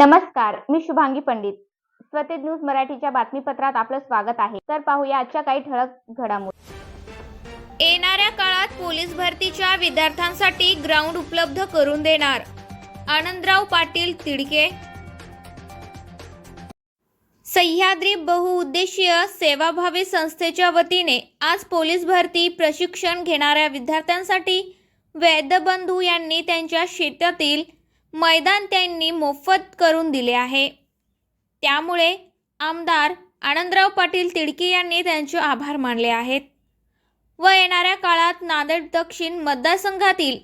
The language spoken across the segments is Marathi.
नमस्कार मी शुभांगी पंडित. स्वतेज न्यूज मराठीच्या बातमीपत्रात आपलं स्वागत आहे. तर पाहूया आजच्या काही ठळक घडामोडी. येणाऱ्या काळात पोलीस भरतीच्या विद्यार्थ्यांसाठी ग्राउंड उपलब्ध करून देणार. आनंदराव पाटील तिडके. सह्याद्री बहुउद्देशीय सेवाभावी संस्थेच्या वतीने आज पोलीस भरती प्रशिक्षण घेणाऱ्या विद्यार्थ्यांसाठी वैद्यबंधू यांनी त्यांच्या शेतातील मैदान त्यांनी मोफत करून दिले आहे. त्यामुळे आमदार आनंदराव पाटील तिडके यांनी त्यांचे आभार मानले आहेत. व येणाऱ्या काळात नांदेड दक्षिण मतदारसंघातील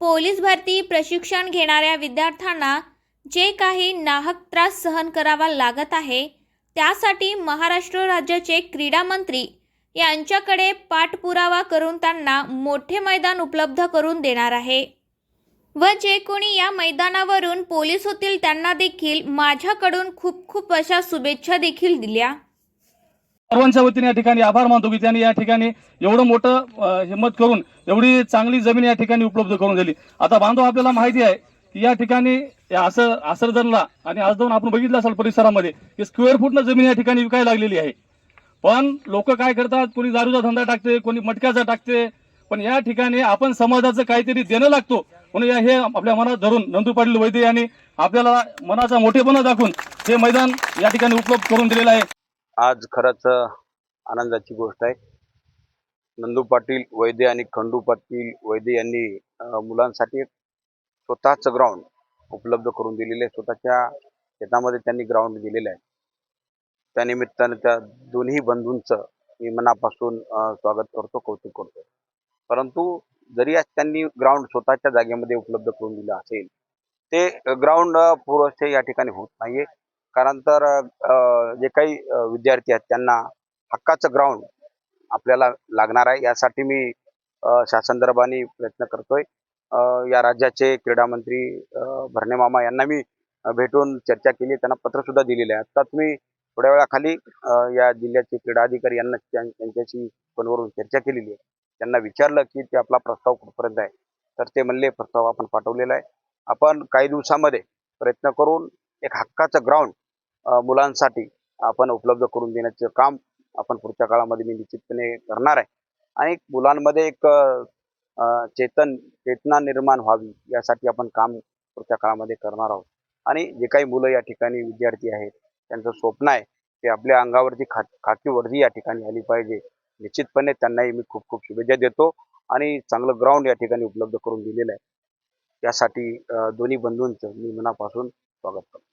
पोलीस भरती प्रशिक्षण घेणाऱ्या विद्यार्थ्यांना जे काही नाहक त्रास सहन करावा लागत आहे त्यासाठी महाराष्ट्र राज्याचे क्रीडा मंत्री यांच्याकडे पाठपुरावा करून त्यांना मोठे मैदान उपलब्ध करून देणार आहे. व जे कोणी या मैदानावरून पोलीस होतील त्यांना देखील माझ्याकडून खूप खूप अशा शुभेच्छा देखील दिल्या. सर्वांच्या वतीने या ठिकाणी आभार मानतो की त्यांनी या ठिकाणी एवढं मोठं हिंमत करून एवढी चांगली जमीन या ठिकाणी उपलब्ध करून दिली. आता बांधव आपल्याला माहिती आहे की या ठिकाणी असं असर आणि आज जाऊन आपण बघितलं असाल परिसरामध्ये की स्क्वेअर फुटनं जमीन या ठिकाणी विकायला लागलेली आहे. पण लोक काय करतात? कोणी दारूचा धंदा टाकते कोणी मटक्याचा टाकते पण या ठिकाणी आपण समाजाचं काहीतरी देणं लागतो. म्हणून या- हे आपल्या मनात धरून नंदू पाटील वैद्य यांनी आपल्याला मनाचा मोठेपणा दाखवून हे मैदान या ठिकाणी उपलब्ध करून दिलेलं आहे. आज खरंच आनंदाची गोष्ट आहे. नंदू पाटील वैद्य आणि खंडू पाटील वैद्य यांनी मुलांसाठी स्वतःचं ग्राउंड उपलब्ध करून दिलेले आहे. स्वतःच्या शेतामध्ये त्यांनी ग्राउंड दिलेलं आहे. त्यानिमित्तानं त्या दोन्ही बंधूंचं मी मनापासून स्वागत करतो कौतुक करतो. परंतु जरी आज त्यांनी ग्राउंड स्वतःच्या जागेमध्ये उपलब्ध करून दिलं असेल ते ग्राउंड पुरेसे या ठिकाणी होत नाहीये. कारण तर जे काही विद्यार्थी आहेत त्यांना हक्काचं ग्राउंड आपल्याला लागणार आहे. यासाठी मी शासनदर्भाने प्रयत्न करतोय. या राज्याचे क्रीडा मंत्री भरणे मामा यांना मी भेटून चर्चा केली. त्यांना पत्र सुद्धा दिलेले आहे आता तुम्ही थोड्या वेळाखाली या जिल्ह्याचे क्रीडा अधिकारी यांना त्यांच्याशी फोनवरून चर्चा केलेली आहे. त्यांना विचारलं की ते आपला प्रस्ताव कुठपर्यंत आहे तर ते म्हणले प्रस्ताव आपण पाठवलेला आहे. आपण काही दिवसामध्ये प्रयत्न करून एक हक्काचं ग्राउंड मुलांसाठी आपण उपलब्ध करून देण्याचं काम आपण पुढच्या काळामध्ये मी निश्चितपणे करणार आहे. आणि मुलांमध्ये एक चेतन चेतना निर्माण व्हावी यासाठी आपण काम पुढच्या काळामध्ये करणार आहोत. आणि जे काही मुलं या ठिकाणी विद्यार्थी आहेत त्यांचं स्वप्न आहे ते आपल्या अंगावरची खा खाकी वर्दी या ठिकाणी आली पाहिजे. निश्चितपणे त्यांनाही मी खूप खूप शुभेच्छा देतो आणि चांगलं ग्राउंड या ठिकाणी उपलब्ध करून दिलेलं आहे. त्यासाठी दोन्ही बंधूंचं मी मनापासून स्वागत करतो.